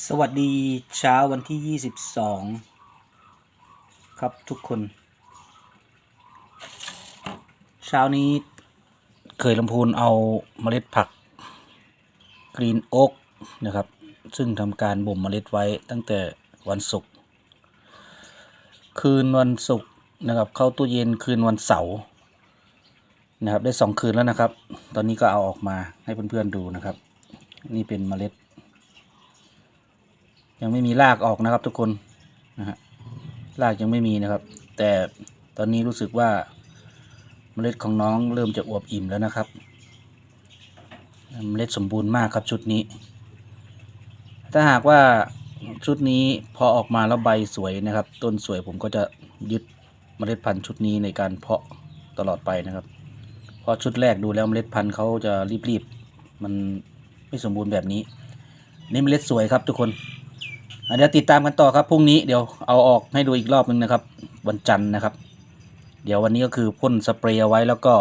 สวัสดีเช้าวันที่ 22 ครับทุกคน เช้านี้เคยลำพูนเอาเมล็ดผักกรีนโอ๊กนะครับ ซึ่งทำการบ่มเมล็ดไว้ตั้งแต่วันศุกร์คืนวันศุกร์นะครับ เข้าตู้เย็นคืนวันเสาร์นะครับ ได้สองคืนแล้วนะครับ ตอนนี้ก็เอาออกมาให้เพื่อนๆดูนะครับ นี่เป็นเมล็ด ยังไม่มีรากออกนะครับทุกคนนะฮะรากยังไม่มีนะครับ แต่ตอนนี้รู้สึกว่าเมล็ดของน้องเริ่มจะอวบอิ่มแล้วนะครับ เมล็ดสมบูรณ์มากครับชุดนี้ ถ้าหากว่าชุดนี้พอออกมาแล้วใบสวยนะครับ ต้นสวยผมก็จะยึดเมล็ดพันธุ์ชุดนี้ในการเพาะตลอดไปนะครับ เพราะชุดแรกดูแล้วเมล็ดพันธุ์เขาจะรีบๆมันไม่สมบูรณ์แบบนี้ นี่เมล็ดสวยครับทุกคน เดี๋ยวติดตามกันต่อครับพรุ่งนี้เดี๋ยวเอาออกให้ดูอีกรอบนึงนะครับ วันจันทร์นะครับ เดี๋ยววันนี้ก็คือพ่นสเปรย์เอาไว้แล้วก็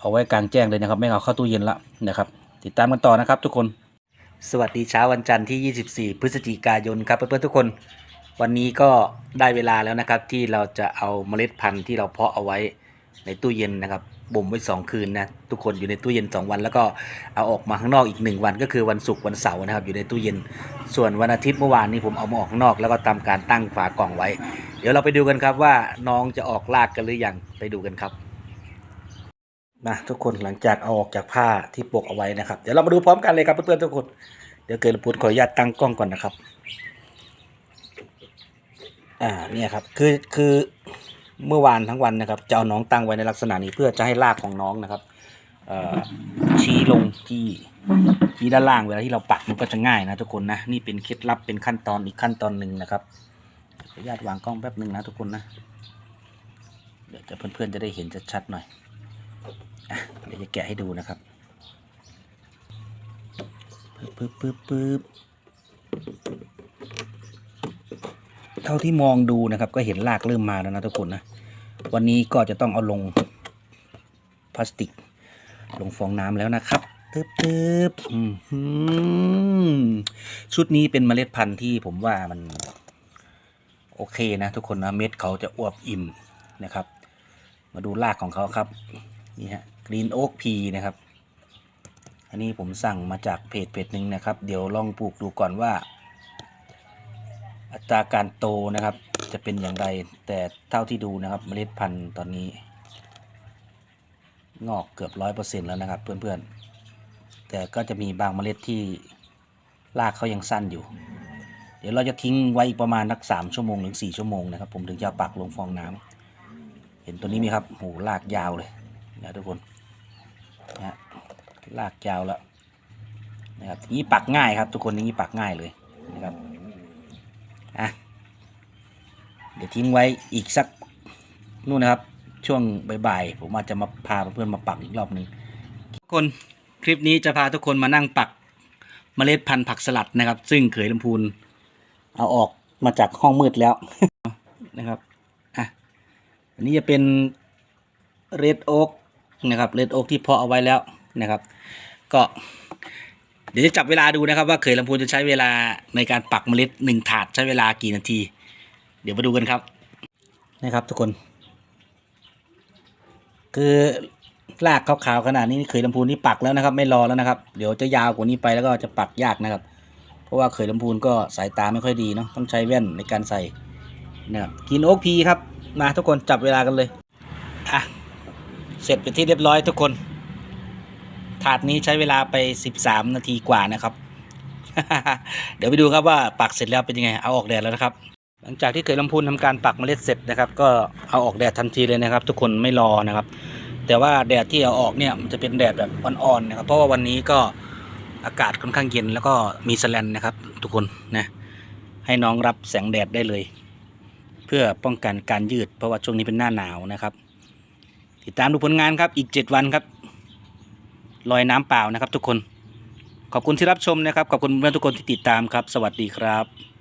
เอาไว้กลางแจ้งเลยนะครับ ไม่เอาเข้าตู้เย็นละนะครับ ติดตามกันต่อนะครับ ทุกคน สวัสดีเช้าวันจันทร์ที่ 24 พฤศจิกายนครับเพื่อนๆทุกคน วันนี้ก็ได้เวลาแล้วนะครับ ที่เราจะเอาเมล็ดพันธุ์ที่เราเพาะเอาไว้ ในตู้เย็นนะครับบ่มไว้ 2 คืนนะทุกคนอยู่ในตู้เย็น 2 วัน แล้วก็เอาออกมาข้างนอกอีก 1 วันก็คือวันศุกร์วันเสาร์นะครับ อยู่ในตู้เย็น ส่วนวันอาทิตย์เมื่อวานนี้ผมเอามาออกข้างนอก แล้วก็ทำการตั้งฝากล่องไว้ เดี๋ยวเราไปดูกันครับว่าน้องจะออกลากกันหรือยังไปดูกันครับมาทุกคนหลังจากเอาออกจากผ้าที่ปกเอาไว้นะครับ เดี๋ยวเรามาดูพร้อมกันเลยครับเพื่อนๆทุกคนเดี๋ยวเกิดระพุดขออนุญาตตั้งกล้องก่อนนะครับ อ่าเนี่ยครับคือคือ เมื่อวานทั้งวันนะครับ จะเอาน้องตั้งไว้ในลักษณะนี้เพื่อจะให้รากของน้องนะครับชี้ลงที่ที่ด้านล่างเวลาที่เราปักมันก็จะง่ายนะทุกคนนะนี่เป็นเคล็ดลับเป็นขั้นตอนอีกขั้นตอนหนึ่งนะครับขออนุญาตวางกล้องแป๊บหนึ่งนะทุกคนนะเดี๋ยวจะเพื่อนๆจะได้เห็นชัดๆหน่อยเดี๋ยวจะแกะให้ดูนะครับปึ๊บปึ๊บปึ๊บปึ๊บ เท่าที่มองดูนะครับ ก็เห็นรากเริ่มมาแล้วนะทุกคนนะ วันนี้ก็จะต้องเอาลงพลาสติก ลงฟองน้ำแล้วนะครับตึ๊บตึ๊บอื้อหือชุดนี้เป็นเมล็ดพันธุ์ที่ผมว่ามัน โอเคนะทุกคนนะเม็ดเขาจะอวบอิ่มนะครับ มาดูรากของเขาครับ นี่ฮะกรีนโอ๊กพีนะครับ อันนี้ผมสั่งมาจากเพจเพจหนึ่งนะครับ เดี๋ยวลองปลูกดูก่อนว่า อัตราการโตนะครับ จะเป็นอย่างไรแต่เท่าที่ดูนะครับเมล็ดพันธุ์ตอนนี้ งอกเกือบร้อยเปอร์เซ็นแล้วนะครับ เพื่อนๆ แต่ก็จะมีบางเมล็ดที่รากเขายังสั้นอยู่ เดี๋ยวเราจะทิ้งไว้อีกประมาณนักสามชั่วโมงถึงสี่ชั่วโมงนะครับ ผมถึงจะปักลงฟองน้ำเห็นตัวนี้ไหมครับโหรากยาวเลยนะทุกคนนะรากยาวแล้วนะครับนี้ปักง่ายครับ ทุกคนนี้ปักง่ายเลยนะครับ อะเดี๋ยวทิ้งไว้อีกสักนู่นนะครับ ช่วงบ่ายๆผมอาจจะมาพาเพื่อนๆมาปักอีกรอบหนึ่งทุกคนคลิปนี้จะพาทุกคนมานั่งปักเมล็ดพันธุ์ผักสลัดนะครับ ซึ่งเขยลำพูนเอาออกมาจากห้องมืดแล้วนะครับอะอันนี้จะเป็นเรดโอ๊กนะครับเรดโอ๊กที่เพาะเอาไว้แล้วนะครับ ก็ เดี๋ยวจะจับเวลาดูนะครับว่าเขยลำพูนจะใช้เวลาในการปักเมล็ดหนึ่งถาดใช้เวลากี่นาที เดี๋ยวมาดูกันครับนะครับทุกคน คือรากขาวๆขนาดนี้เขยลำพูนนี่ปักแล้วนะครับ ไม่รอแล้วนะครับ เดี๋ยวจะยาวกว่านี้ไปแล้วก็จะปักยากนะครับ เพราะว่าเขยลำพูนก็สายตาไม่ค่อยดีเนาะต้องใช้แว่นในการใส่นะครับกินโอ๊กพีครับมาทุกคนจับเวลากันเลยอะเสร็จเป็นที่เรียบร้อยทุกคน ถาดนี้ใช้เวลาไป 13 นาทีกว่านะครับ เดี๋ยวไปดูครับว่าปักเสร็จแล้วเป็นยังไง เอาออกแดดแล้วนะครับ หลังจากที่เคยลำพูนทำการปักเมล็ดเสร็จนะครับ ก็เอาออกแดดทันทีเลยนะครับ ทุกคนไม่รอนะครับ แต่ว่าแดดที่เอาออกเนี่ยมันจะเป็นแดดแบบอ่อนๆนะครับ เพราะว่าวันนี้ก็อากาศค่อนข้างเย็นแล้วก็มีสแลนนะครับ ทุกคนนะให้น้องรับแสงแดดได้เลย เพื่อป้องกันการยืดเพราะว่าช่วงนี้เป็นหน้าหนาวนะครับ ติดตามดูผลงานครับอีก 7 วันครับ ลอยน้ำเปล่านะครับ ทุกคน ขอบคุณที่รับชมนะครับ ขอบคุณเพื่อนทุกคนที่ติดตามครับ สวัสดีครับ